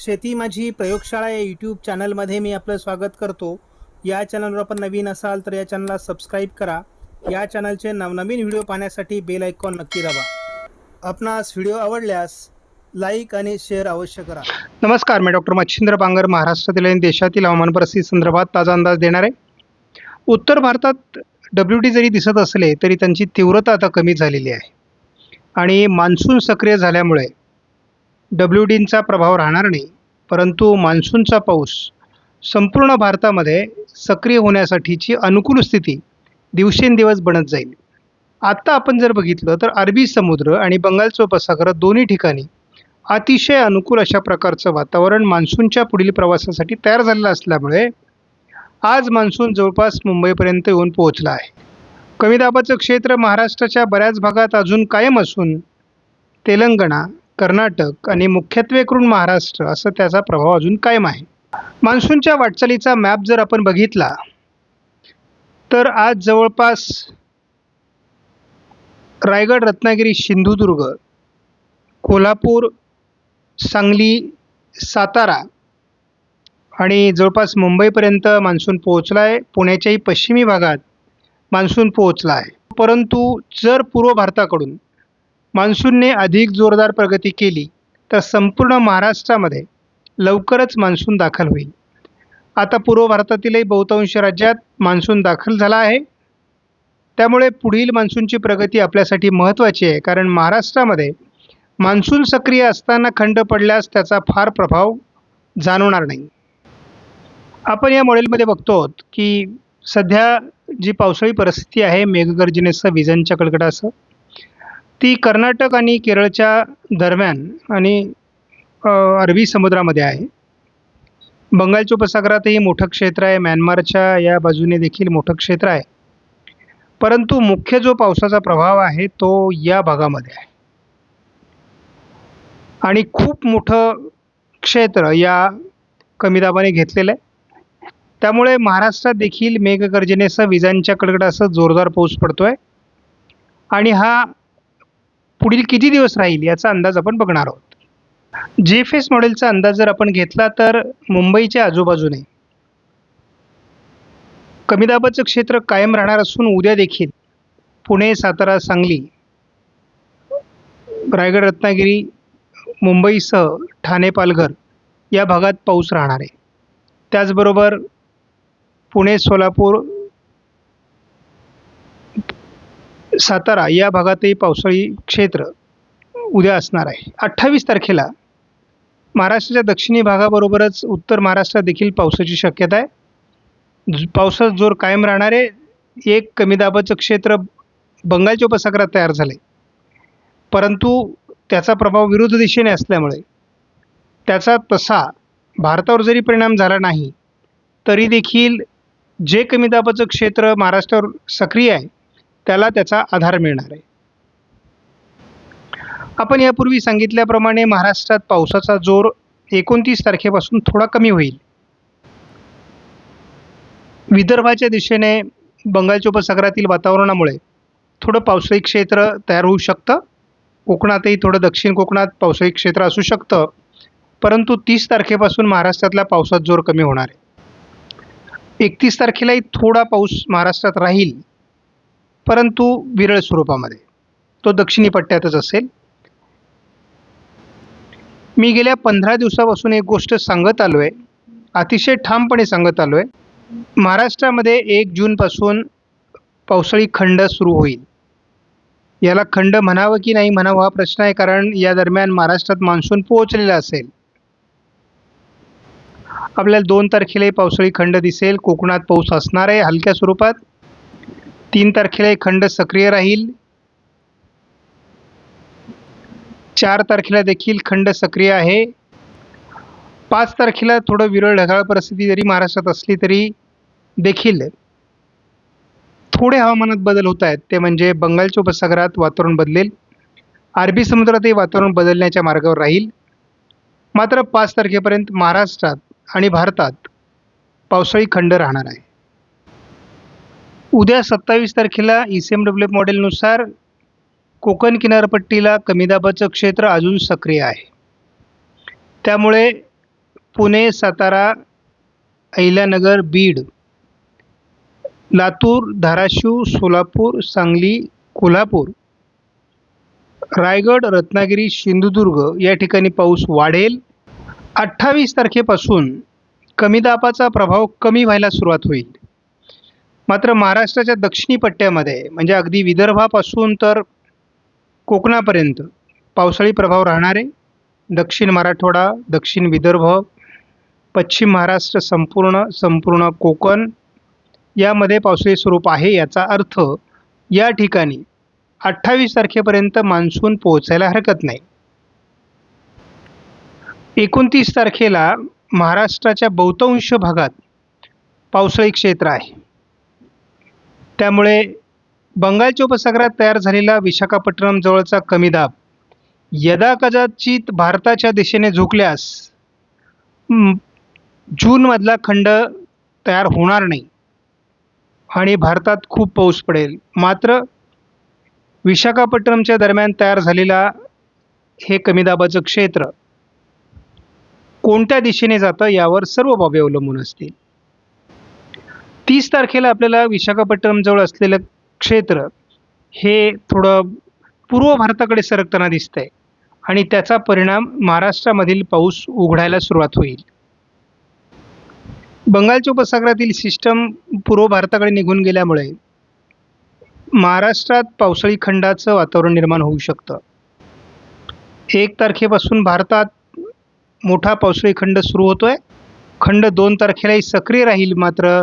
शेती माझी प्रयोगशाळा या यूट्यूब चॅनलमध्ये मी आपलं स्वागत करतो. या चॅनलवर आपण नवीन असाल तर या चॅनलला सबस्क्राईब करा. या चॅनलचे नवनवीन व्हिडिओ पाहण्यासाठी बेल आयकॉन नक्की दाबा. आपणास व्हिडिओ आवडल्यास लाईक आणि शेअर अवश्य करा. नमस्कार मी डॉक्टर मच्छिंद्र बांगर महाराष्ट्रातील आणि देशातील हवामान परिस्थिती संदर्भात ताजा अंदाज देणार. आहे उत्तर भारतात डब्ल्यू डी जरी दिसत असले तरी त्यांची तीव्रता आता कमी झालेली आहे. आणि मान्सून सक्रिय झाल्यामुळे डब्ल्यू डींचा प्रभाव राहणार नाही परंतु मान्सूनचा पाऊस संपूर्ण भारतामध्ये सक्रिय होण्यासाठीची अनुकूल स्थिती दिवसेंदिवस बनत जाईल. आत्ता आपण जर बघितलं तर अरबी समुद्र आणि बंगालचा उपसागर दोन्ही ठिकाणी अतिशय अनुकूल अशा प्रकारचं वातावरण मान्सूनच्या पुढील प्रवासासाठी तयार झालेलं असल्यामुळे आज मान्सून जवळपास मुंबईपर्यंत येऊन पोहोचला आहे. कमी दाबाचं क्षेत्र महाराष्ट्राच्या बऱ्याच भागात अजून कायम असून तेलंगणा कर्नाटक आणि मुख्यत्वे करून महाराष्ट्र असं त्याचा प्रभाव अजून कायम आहे. मान्सूनच्या वाटचालीचा मॅप जर आपण बघितला तर आज जवळपास रायगड रत्नागिरी सिंधुदुर्ग कोल्हापूर सांगली सातारा आणि जवळपास मुंबईपर्यंत मान्सून पोहोचला आहे पुण्याच्याही पश्चिमी भागात मान्सून पोहोचला आहे परंतु जर पूर्व भारताकडून मान्सूनने अधिक जोरदार प्रगती केली तर संपूर्ण महाराष्ट्रामध्ये लवकरच मान्सून दाखल होईल. आता पूर्व भारतातीलही बहुतांश राज्यात मान्सून दाखल झाला आहे. त्यामुळे पुढील मान्सूनची प्रगती आपल्यासाठी महत्त्वाची आहे कारण महाराष्ट्रामध्ये मान्सून सक्रिय असताना खंड पडल्यास त्याचा फार प्रभाव जाणवणार नाही. आपण या मॉडेलमध्ये बघतो आहोत की सध्या जी पावसाळी परिस्थिती आहे मेघगर्जनेसह विजांच्या कडकडासह ती कर्नाटक आणि केरळच्या दरम्यान आणि अरबी समुद्रामध्ये आहे. बंगालच्या उपसागरातही मोठं क्षेत्र आहे. म्यानमारच्या या बाजूने देखील मोठं क्षेत्र आहे. परंतु मुख्य जो पावसाचा प्रभाव आहे तो या भागामध्ये आहे. आणि खूप मोठं क्षेत्र या कमी दाबाने घेतलेलं आहे. त्यामुळे महाराष्ट्रात देखील मेघगर्जनेसह विजांच्या कडकडासह जोरदार पाऊस पडतो आहे आणि हा पुढील किती दिवस राहील याचा अंदाज आपण बघणार आहोत. जे एफ एस मॉडेलचा अंदाज जर आपण घेतला तर मुंबईच्या आजूबाजूने कमी दाबाचं क्षेत्र कायम राहणार असून उद्या देखील पुणे सातारा सांगली रायगड रत्नागिरी मुंबईसह ठाणे पालघर या भागात पाऊस राहणार आहे. त्याचबरोबर पुणे सोलापूर सातारा या भागातही पावसाळी क्षेत्र उद्या असणार आहे. अठ्ठावीस तारखेला महाराष्ट्राच्या दक्षिणी भागाबरोबरच उत्तर महाराष्ट्रात देखील पावसाची शक्यता आहे. ज- पावसाचा जोर कायम राहणार आहे. एक कमी दाबाचं क्षेत्र बंगालच्या उपसागरात तयार झालं आहे परंतु त्याचा प्रभाव विरुद्ध दिशेने असल्यामुळे त्याचा तसा भारतावर जरी परिणाम झाला नाही तरी देखील जे कमी दाबाचं क्षेत्र महाराष्ट्रावर सक्रिय आहे त्याला त्याचा आधार मिळणार आहे. आपण यापूर्वी सांगितल्याप्रमाणे महाराष्ट्रात पावसाचा जोर एकोणतीस तारखेपासून थोडा कमी होईल. विदर्भाच्या दिशेने बंगालच्या उपसागरातील वातावरणामुळे थोडं पावसाळी क्षेत्र तयार होऊ शकतं. कोकणातही थोडं दक्षिण कोकणात पावसाळी क्षेत्र असू शकतं. परंतु तीस तारखेपासून महाराष्ट्रातला पावसात जोर कमी होणार आहे. एकतीस तारखेलाही थोडा पाऊस महाराष्ट्रात राहील. परंतु विरळ स्वरूपामध्ये. तो दक्षिणी पट्ट्यातच असेल. मी गेल्या पंधरा दिवसापासून एक गोष्ट सांगत आलो आहे अतिशय ठामपणे सांगत आलो आहे महाराष्ट्रामध्ये एक जूनपासून पावसाळी खंड सुरू होईल. याला खंड म्हणावं की नाही म्हणावं हा प्रश्न आहे कारण या दरम्यान महाराष्ट्रात मान्सून पोहोचलेला असेल. आपल्याला दोन तारखेलाही पावसाळी खंड दिसेल. कोकणात पाऊस असणार आहे हलक्या स्वरूपात. तीन तारखेला एक खंड सक्रिय राहील. चार तारखेला देखील खंड सक्रिय आहे. पाच तारखेला थोडं विरळ ढगाळ परिस्थिती जरी महाराष्ट्रात असली तरी देखील थोडे हवामानात बदल होत आहेत. ते म्हणजे बंगालच्या उपसागरात वातावरण बदलेल. अरबी समुद्रातही वातावरण बदलण्याच्या मार्गावर राहील. मात्र पाच तारखेपर्यंत महाराष्ट्रात आणि भारतात पावसाळी खंड राहणार आहे. उद्या सत्तावीस तारखेला E C M W F मॉडेलनुसार Konkan किनारपट्टीला कमी दाबाचं क्षेत्र अजून सक्रिय आहे. त्यामुळे पुणे सातारा अहिल्यानगर बीड लातूर धाराशिव सोलापूर सांगली कोल्हापूर रायगड रत्नागिरी सिंधुदुर्ग या ठिकाणी पाऊस वाढेल. अठ्ठावीस तारखेपासून कमी दाबाचा प्रभाव कमी व्हायला सुरुवात होईल. मात्र महाराष्ट्राच्या दक्षिणी पट्ट्यामध्ये म्हणजे अगदी विदर्भापासून तर कोकणापर्यंत पावसाळी प्रभाव राहणारे दक्षिण मराठवाडा दक्षिण विदर्भ पश्चिम महाराष्ट्र संपूर्ण संपूर्ण कोकण यामध्ये पावसाळी स्वरूप आहे याचा अर्थ या ठिकाणी अठ्ठावीस तारखेपर्यंत मान्सून पोहोचायला हरकत नाही. एकोणतीस तारखेला महाराष्ट्राच्या बहुतांश भागात पावसाळी क्षेत्र आहे. त्यामुळे बंगालच्या उपसागरात तयार झालेला विशाखापट्टणम जवळचा कमी दाब. यदा कदाचित भारताच्या दिशेने झुकल्यास जूनमधला खंड तयार होणार नाही आणि भारतात खूप पाऊस पडेल. मात्र विशाखापट्टणमच्या दरम्यान तयार झालेला हे कमी दाबाचं क्षेत्र कोणत्या दिशेने जातं यावर सर्व बाबी अवलंबून असतील. तीस तारखेला आपल्याला विशाखापट्टणमजवळ असलेलं क्षेत्र हे थोडं पूर्व भारताकडे सरकताना दिसतंय. आणि त्याचा परिणाम महाराष्ट्रामधील पाऊस उघडायला सुरुवात होईल. बंगालच्या उपसागरातील सिस्टम पूर्व भारताकडे निघून गेल्यामुळे महाराष्ट्रात पावसाळी खंडाचं वातावरण निर्माण होऊ शकतं. एक तारखेपासून भारतात मोठा पावसाळी खंड सुरू होतोय. खंड दोन तारखेलाही सक्रिय राहील मात्र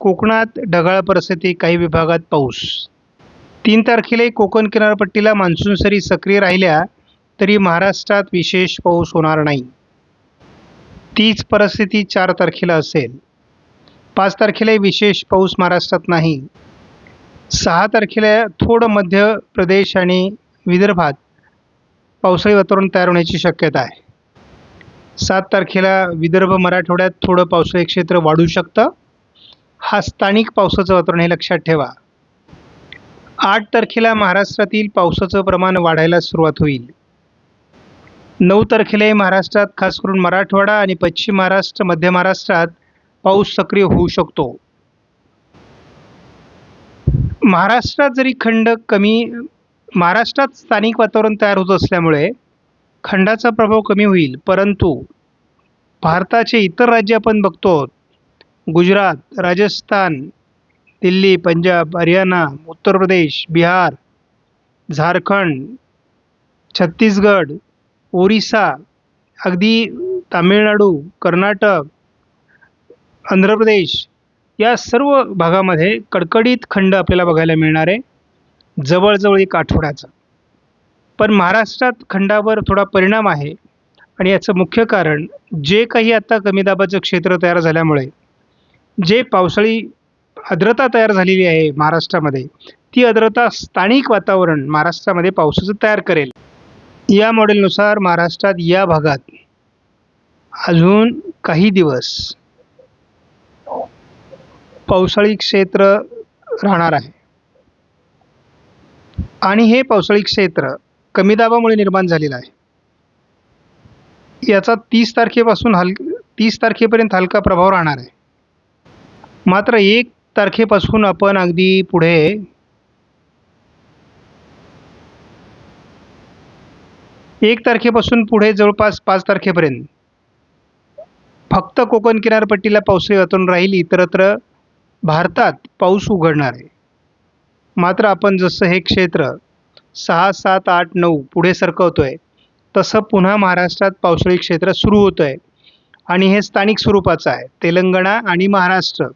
कोकणात ढगाळ परिस्थिती काही विभागात पाऊस. तीन तारखेलाही कोकण किनारपट्टीला मान्सून सरी सक्रिय राहिल्या तरी महाराष्ट्रात विशेष पाऊस होणार नाही. तीच परिस्थिती चार तारखेला असेल. पाच तारखेलाही विशेष पाऊस महाराष्ट्रात नाही. सहा तारखेला थोडं मध्य प्रदेश आणि विदर्भात पावसाळी वातावरण तयार होण्याची शक्यता आहे. सात तारखेला विदर्भ मराठवाड्यात थोडं पावसाळी क्षेत्र वाढू शकतं. हा स्थानिक पावसाचं वातावरण हे लक्षात ठेवा. आठ तारखेला महाराष्ट्रातील पावसाचं प्रमाण वाढायला सुरुवात होईल. नऊ तारखेलाही महाराष्ट्रात खास करून मराठवाडा आणि पश्चिम महाराष्ट्र मध्य महाराष्ट्रात पाऊस सक्रिय होऊ शकतो. महाराष्ट्रात जरी खंड कमी महाराष्ट्रात स्थानिक वातावरण तयार होत असल्यामुळे खंडाचा प्रभाव कमी होईल परंतु भारताचे इतर राज्य आपण बघतो गुजरात राजस्थान दिल्ली पंजाब हरियाणा उत्तर प्रदेश बिहार झारखंड छत्तीसगड ओरिसा अगदी तामिळनाडू कर्नाटक आंध्र प्रदेश या सर्व भागामध्ये कडकडीत खंड आपल्याला बघायला मिळणार आहे. जवळजवळ एक आठवड्याचा. पण महाराष्ट्रात खंडावर थोडा परिणाम आहे. आणि याचं मुख्य कारण जे काही आता कमी दाबाचं क्षेत्र तयार झाल्यामुळे जे पावसाळी आर्द्रता तयार झालेली आहे महाराष्ट्रामध्ये ती आर्द्रता स्थानिक वातावरण महाराष्ट्रामध्ये पावसाचं तयार करेल. या मॉडेलनुसार महाराष्ट्रात या भागात अजून काही दिवस पावसाळी क्षेत्र राहणार आहे. आणि हे पावसाळी क्षेत्र कमी दाबामुळे निर्माण झालेलं आहे. याचा तीस तारखेपासून हल तीस तारखेपर्यंत हलका प्रभाव राहणार आहे. मात्र एक तारखेपासून आपण अगदी पुढे एक तारखेपासून पुढे जवळपास पाच तारखेपर्यंत फक्त कोकण किनारपट्टीला पावसाळी वातावरण राहील इतरत्र भारतात पाऊस उघडणार आहे. मात्र आपण जसं हे क्षेत्र सहा सात आठ नऊ पुढे सरकवतो आहे तसं पुन्हा महाराष्ट्रात पावसाळी क्षेत्र सुरू होतं आहे आणि हे स्थानिक स्वरूपाचं आहे. तेलंगणा आणि महाराष्ट्र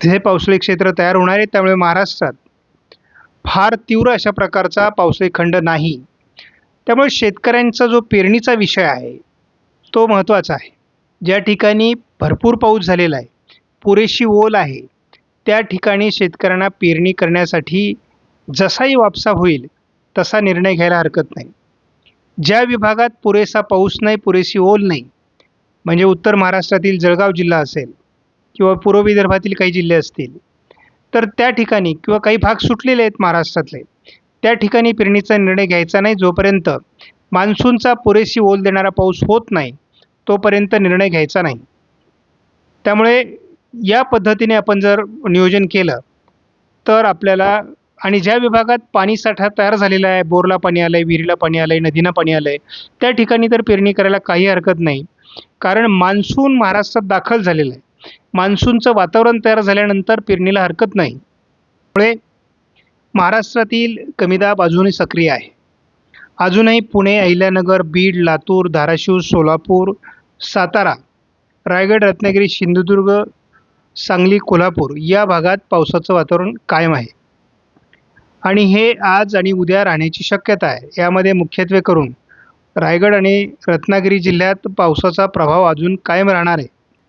हे पावसाळी क्षेत्र तयार होणार आहे त्यामुळे महाराष्ट्रात फार तीव्र अशा प्रकारचा पावसाळी खंड नाही. त्यामुळे शेतकऱ्यांचा जो पेरणीचा विषय आहे तो महत्त्वाचा आहे. ज्या ठिकाणी भरपूर पाऊस झालेला आहे पुरेशी ओल आहे त्या ठिकाणी शेतकऱ्यांना पेरणी करण्यासाठी जसाही वापसा होईल तसा निर्णय घ्यायला हरकत नाही. ज्या विभागात पुरेसा पाऊस नाही पुरेशी ओल नाही म्हणजे उत्तर महाराष्ट्रातील जळगाव जिल्हा असेल किंवा पूर्व विदर्भातील काही जिल्हे असतील तर त्या ठिकाणी किंवा काही भाग सुटलेले आहेत महाराष्ट्रातले त्या ठिकाणी पेरणीचा निर्णय घ्यायचा नाही. जोपर्यंत मान्सूनचा पुरेशी ओल देणारा पाऊस होत नाही तोपर्यंत निर्णय घ्यायचा नाही. त्यामुळे या पद्धतीने आपण जर नियोजन केलं तर आपल्याला आणि ज्या विभागात पाणीसाठा तयार झालेला आहे बोरला पाणी आलं आहे विहिरीला पाणी आलं आहे नदीनं पाणी आलं आहे त्या ठिकाणी तर पेरणी करायला काही हरकत नाही. कारण मान्सून महाराष्ट्रात दाखल झालेलं आहे. मान्सूनचं वातावरण तयार झाल्यानंतर पेरणीला हरकत नाही. त्यामुळे महाराष्ट्रातील कमीदाब अजूनही सक्रिय आहे. अजूनही पुणे अहिल्यानगर बीड लातूर धाराशिव सोलापूर सातारा रायगड रत्नागिरी सिंधुदुर्ग सांगली कोल्हापूर या भागात पावसाचं वातावरण कायम आहे. आणि हे आज आणि उद्या राहण्याची शक्यता आहे. यामध्ये मुख्यत्वे करून रायगड आणि रत्नागिरी जिल्ह्यात पावसाचा प्रभाव अजून कायम राहणार आहे.